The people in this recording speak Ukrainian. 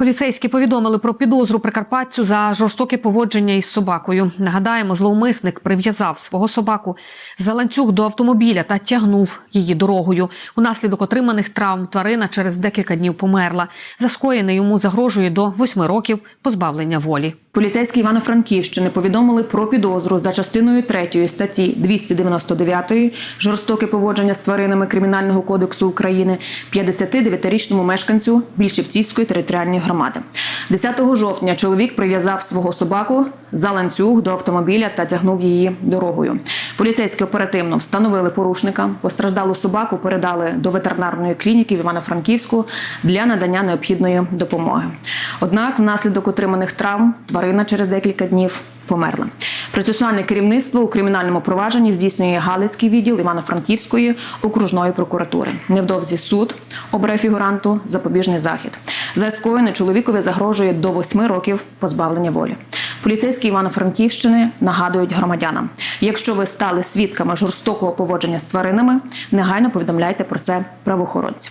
Поліцейські повідомили про підозру прикарпатцю за жорстоке поводження із собакою. Нагадаємо, зловмисник прив'язав свого собаку за ланцюг до автомобіля та тягнув її дорогою. Унаслідок отриманих травм тварина через декілька днів померла. За скоєне йому загрожує до восьми років позбавлення волі. Поліцейські Івано-Франківщини повідомили про підозру за частиною 3 статті 299 жорстоке поводження з тваринами Кримінального кодексу України 59-річному мешканцю Більшівцівської територіальної громади. 10 жовтня чоловік прив'язав свого собаку за ланцюг до автомобіля та тягнув її дорогою. Поліцейські оперативно встановили порушника. Постраждалу собаку передали до ветеринарної клініки в Івано-Франківську для надання необхідної допомоги. Однак, внаслідок отриманих травм тварина через декілька днів померла. Процесуальне керівництво у кримінальному провадженні здійснює Галицький відділ Івано-Франківської окружної прокуратури. Невдовзі суд обере фігуранту запобіжний захід. За скоєне чоловікові загрожує до восьми років позбавлення волі. Поліцейські Івано-Франківщини нагадують громадянам: якщо ви стали свідками жорстокого поводження з тваринами, негайно повідомляйте про це правоохоронців.